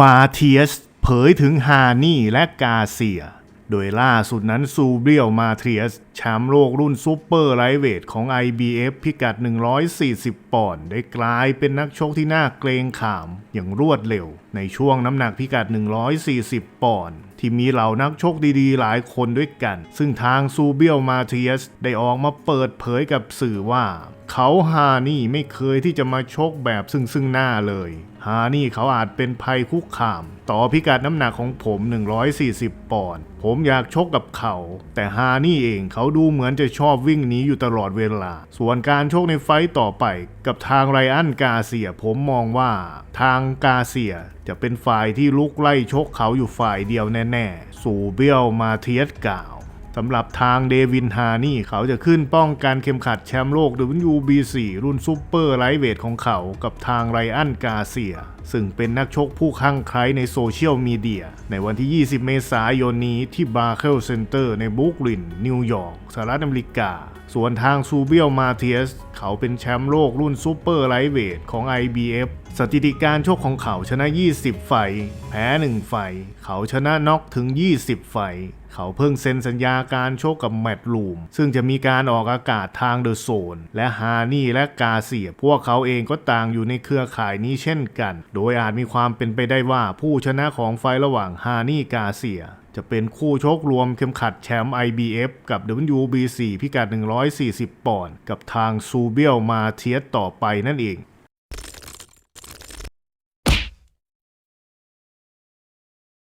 มาเทียสเผยถึงฮานี่และกาเซีย โดยล่าสุดนั้นซูเบียลมาเทียสแชมป์โลกรุ่นซูเปอร์ไลท์เวทของ IBF พิกัด 140 ปอนด์ได้กลายเป็นนักชกที่น่าเกรงขามอย่างรวดเร็ว ในช่วงน้ำหนักพิกัด 140 ปอนด์ที่มีเหล่านักชกดีๆ หลายคนด้วยกัน ซึ่งทางซูเบียลมาเทียสได้ออกมาเปิดเผยกับสื่อว่า เขาฮานี่ไม่เคยที่จะมาชกแบบซึ่งซึ่งหน้าเลย ฮานี่เขาอาจเป็นภัยคุกคาม ต่อพิกัดน้ำหนักของผม 140 ปอนด์ ผมอยากชกกับเขา แต่ฮานี่เองเขาดูเหมือนจะชอบวิ่งหนีอยู่ตลอดเวลา ส่วนการชกในไฟต์ต่อไป กับทางไรอันกาเซียผมมองว่า ทางกาเซียจะเป็นฝ่ายที่ลุกไล่ชกเขาอยู่ฝ่ายเดียวแน่ๆ สู่เบี้ยวมาเทียสกล่าว สำหรับทางเดวินฮานี่เขาจะขึ้นป้องกันเข็มขัดแชมป์โลก WBC รุ่นซูเปอร์ไลท์เวทของเขากับทางไรอันกาเซีย ซึ่งเป็นนักชกผู้คลั่งไคล้ในโซเชียลมีเดีย ในวันที่ 20 เมษายนนี้ที่บาร์เคลเซ็นเตอร์ในบรุกลิน นิวยอร์กสหรัฐอเมริกา ส่วนทางซูเบียลมาเทียส เขาเป็นแชมป์โลกรุ่นซูเปอร์ไลท์เวทของ IBF สถิติการชกของเขาชนะ 20 ไฟ แพ้ 1 ไฟ เขาชนะน็อกถึง 20 ไฟ เขาเพิ่งเซ็นสัญญาการชกกับแมตต์ลูม ซึ่งจะมีการออกอากาศทางเดอะโซน และฮานี่และกาเซีย พวกเขาเองก็ต่างอยู่ในเครือข่ายนี้เช่นกัน โดยอาจมีความเป็นไปได้ว่าผู้ชนะของไฟระหว่างฮานี่กาเซียจะเป็นคู่ชกรวมเข็มขัดแชมป์ IBF กับ WBC พิกัด 140 ปอนด์กับทางซูเบียลมาเทียสต่อไปนั่นเอง